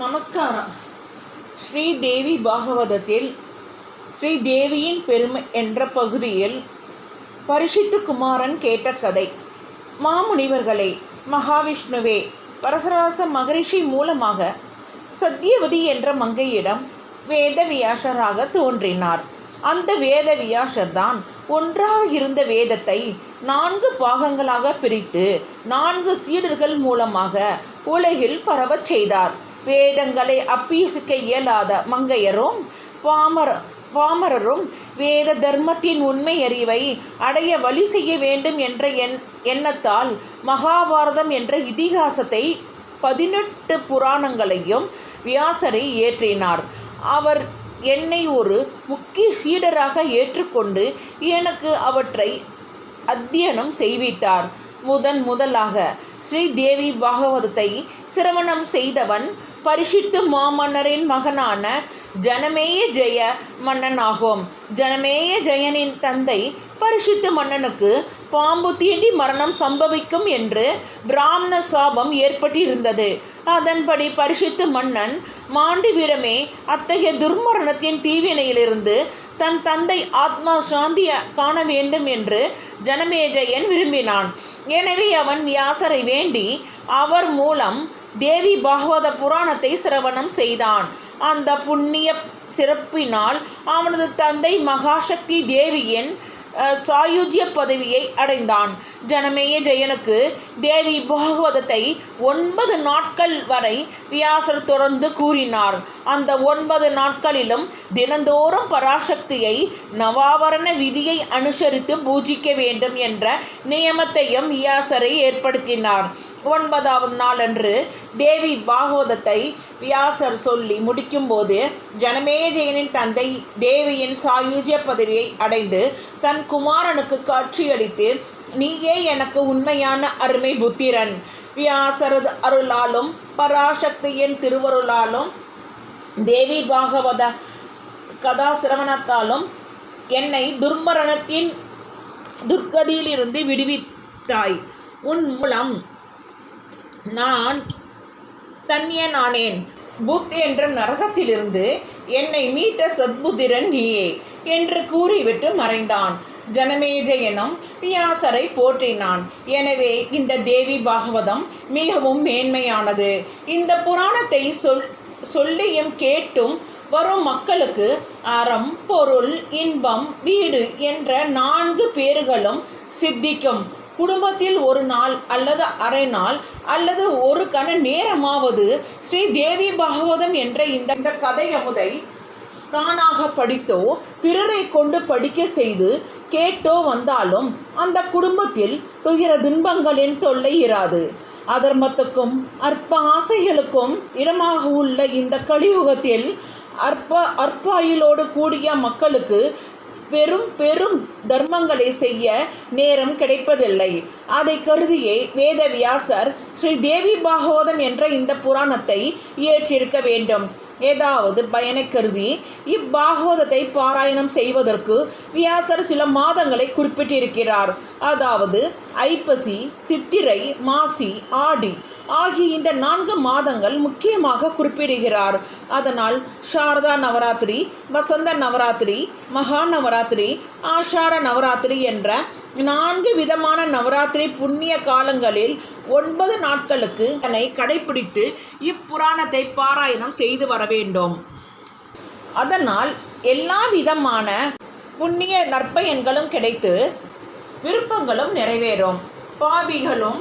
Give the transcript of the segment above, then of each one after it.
நமஸ்காரம். ஸ்ரீ தேவி பாகவதத்தில் ஸ்ரீ தேவியின் பெருமை என்ற பகுதியில் பரிஷித்து குமாரன் கேட்ட கதை. மாமுனிவர்களே மகாவிஷ்ணுவே பரசராச மகரிஷி மூலமாக சத்யவதி என்ற மங்கையிடம் வேத வியாசராக தோன்றினார். அந்த வேத வியாசர்தான் ஒன்றாக இருந்த வேதத்தை நான்கு பாகங்களாக பிரித்து நான்கு சீடர்கள் மூலமாக உலகில் பரவச் செய்தார். வேதங்களை அப்பியசிக்க இயலாத மங்கையரும் பாமர பாமரரும் வேத தர்மத்தின் உண்மை அறிவை அடைய வழி செய்ய வேண்டும் என்ற எண் எண்ணத்தால் மகாபாரதம் என்ற இதிகாசத்தை பதினெட்டு புராணங்களையும் வியாசரை ஏற்றினார் அவர் என்னை ஒரு முக்கிய சீடராக ஏற்றுக்கொண்டு எனக்கு அவற்றை அத்தியனம் செய்வித்தார். முதன் முதலாக ஸ்ரீதேவி பாகவதத்தை சிரவணம் செய்தவன் பரிசித்து மாமன்னரின் மகனான ஜனமேய ஜெய மன்னனாகும். ஜனமேய ஜெயனின் தந்தை பரிசுத்து மன்னனுக்கு பாம்பு தீண்டி மரணம் சம்பவிக்கும் என்று பிராமண சாபம் ஏற்பட்டிருந்தது. அதன்படி பரிசுத்து மன்னன் மாண்டிவிடமே அத்தகைய துர்மரணத்தின் தீவினையிலிருந்து தன் தந்தை ஆத்மா சாந்திய காண வேண்டும் என்று ஜனமேஜயன் விரும்பினான். எனவே அவன் வியாசரை வேண்டி அவர் மூலம் தேவி பாகவத புராணத்தை சிரவணம் செய்தான். அந்த புண்ணிய சிறப்பினால் அவனது தந்தை மகாசக்தி தேவியின் சாயுஜ்ய பதவியை அடைந்தான். ஜனமேய ஜெயனுக்கு தேவி பாகவதத்தை ஒன்பது நாட்கள் வரை வியாசர் தொடர்ந்து கூறினார். அந்த ஒன்பது நாட்களிலும் தினந்தோறும் பராசக்தியை நவாவரண விதியை அனுசரித்து பூஜிக்க வேண்டும் என்ற நியமத்தையும் வியாசரை ஏற்படுத்தினார். ஒன்பதாவது அன்று தேவி பாகவதத்தை வியாசர் சொல்லி முடிக்கும்போது ஜனமேஜயனின் தந்தை தேவியின் சாயுஜ்ய பதவியை அடைந்து தன் குமாரனுக்கு காட்சியளித்து நீயே எனக்கு உண்மையான அருமை புத்திரன். வியாசரது அருளாலும் பராசக்தியின் திருவருளாலும் தேவி பாகவத கதா சிரவணத்தாலும் என்னை துர்மரணத்தின் துர்கதியிலிருந்து விடுவித்தாய். உன் மூலம் நான் தன்யனானேன். புத் என்ற நரகத்திலிருந்து என்னை மீட்ட சத்புதிரன் நீயே என்று கூறிவிட்டு மறைந்தான். ஜனமேஜயனும் வியாசரை போற்றினான். எனவே இந்த தேவி பாகவதம் மிகவும் மேன்மையானது. இந்த புராணத்தை சொல் சொல்லியும் கேட்டும் வரும் மக்களுக்கு அறம் பொருள் இன்பம் வீடு என்ற நான்கு பேர்களும் சித்திக்கும். குடும்பத்தில் ஒரு நாள் அல்லது அரை நாள் அல்லது ஒரு கண நேரமாவது ஸ்ரீ தேவி பாகவதம் என்ற இந்த இந்த கதையமுதை தானாக படித்தோ பிறரை கொண்டு படிக்க செய்து கேட்டோ வந்தாலும் அந்த குடும்பத்தில் துயர துன்பங்களின் தொல்லை இராது. அதர்மத்துக்கும் அற்ப ஆசைகளுக்கும் இடமாக உள்ள இந்த கலியுகத்தில் அற்ப அற்பாயிலோடு கூடிய மக்களுக்கு பெரும் பெரும் தர்மங்களை செய்ய நேரம் கிடைப்பதில்லை. அதை கருதியே வேதவியாசர் ஸ்ரீ தேவி பாகவதம் என்ற இந்த புராணத்தை இயற்றியிருக்க வேண்டும். ஏதாவது பயனை கருதி இப்பாகவதத்தை பாராயணம் செய்வதற்கு வியாசர் சில மாதங்களை குறிப்பிட்டிருக்கிறார். அதாவது ஐப்பசி சித்திரை மாசி ஆடி ஆகிய இந்த நான்கு மாதங்கள் முக்கியமாக குறிப்பிடுகிறார். அதனால் சாரதா நவராத்திரி வசந்த நவராத்திரி மகா நவராத்திரி ஆஷார நவராத்திரி என்ற நான்கு விதமான நவராத்திரி புண்ணிய காலங்களில் ஒன்பது நாட்களுக்கு அதனை கடைபிடித்து இப்புராணத்தை பாராயணம் செய்து வர வேண்டும். அதனால் எல்லா விதமான புண்ணிய நற்பயன்களும் கிடைத்து விருப்பங்களும் நிறைவேறும். பாவிகளும்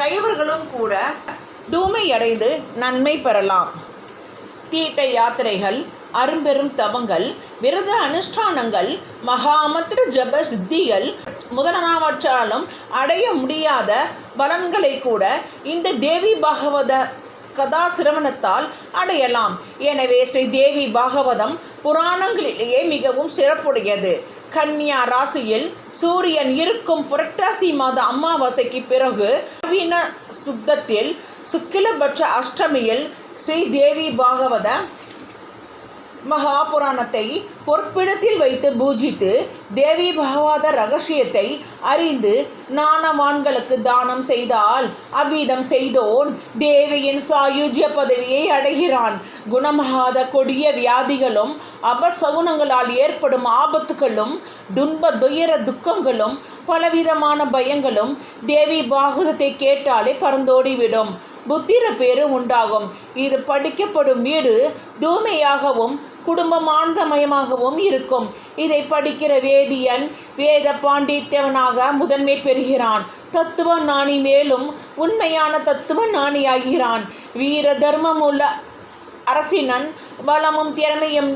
கைவர்களும் கூட தூய்மையடைந்து நன்மை பெறலாம். தீர்த்த யாத்திரைகள் அரும்பெரும் தவங்கள் விரத அனுஷ்டானங்கள் மகாமத்திர ஜப சித்திகள் முதலானவற்றாலும் அடைய முடியாத பலன்களை கூட இந்த தேவி பாகவத கதா சிரவணத்தால் அடையலாம். எனவே ஸ்ரீ தேவி பாகவதம் புராணங்களிலேயே மிகவும் சிறப்புடையது. கன்னியா ராசியில் சூரியன் இருக்கும் புரட்டாசி மாத அமாவாசைக்கு பிறகு நவீன சுத்தத்தில் சுக்கிலபட்ச அஷ்டமியில் ஸ்ரீ தேவி பாகவத மகாபுராணத்தை பொற்பிடத்தில் வைத்து பூஜித்து தேவி பகவாத ரகசியத்தை அறிந்து நாணவான்களுக்கு தானம் செய்தால் அவ்விதம் செய்தோன். தேவியின் சாயுஜ்ய பதவியை அடைகிறான். குணமாகாத கொடிய வியாதிகளும் அபசகுனங்களால் ஏற்படும் ஆபத்துகளும் துன்ப துயர துக்கங்களும் பலவிதமான பயங்களும் தேவி பாகவதத்தை கேட்டாலே பறந்தோடிவிடும். புத்திர பேரு உண்டாகும். இது படிக்கப்படும் வீடு தூய்மையாகவும் குடும்பம் ஆனந்தமயமாகவும் இருக்கும். இதை படிக்கிற வேதியன் வேத பாண்டித்யவனாக முதன்மை பெறுகிறான். தத்துவ ஞானி மேலும் உண்மையான தத்துவ ஞானியாகிறான். வீர தர்மம் உள்ள அரசினன் வளமும் திறமையும்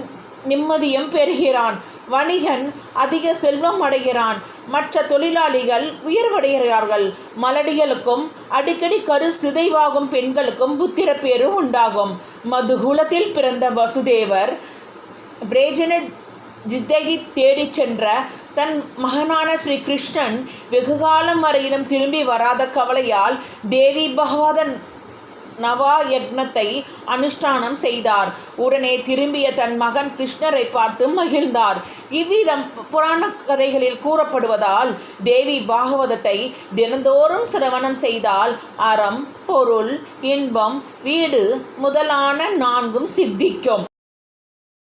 நிம்மதியும் பெறுகிறான். வணிகன் அதிக செல்வம் அடைகிறான். மற்ற தொழிலாளிகள் உயர்வடைகிறார்கள். மலடிகளுக்கும் அடிக்கடி கரு சிதைவாகும் பெண்களுக்கும் புத்திரப்பேறு உண்டாகும். மதுகுலத்தில் பிறந்த வசுதேவர் பிரேஜன ஜித்தகி தேடிச் சென்ற தன் மகனான ஸ்ரீ கிருஷ்ணன் வெகுகாலம் வரையிலும் திரும்பி வராத கவலையால் தேவி பகவதன் நவா யக்னத்தை அனுஷ்டானம் செய்தார். உடனே திரும்பிய தன் மகன் கிருஷ்ணரை பார்த்து மகிழ்ந்தார். இவ்விதம் புராண கதைகளில் கூறப்படுவதால் தேவி பாகவதத்தை தினந்தோறும் சிரவணம் செய்தால் அறம் பொருள் இன்பம் வீடு முதலான நான்கும் சித்திக்கும்.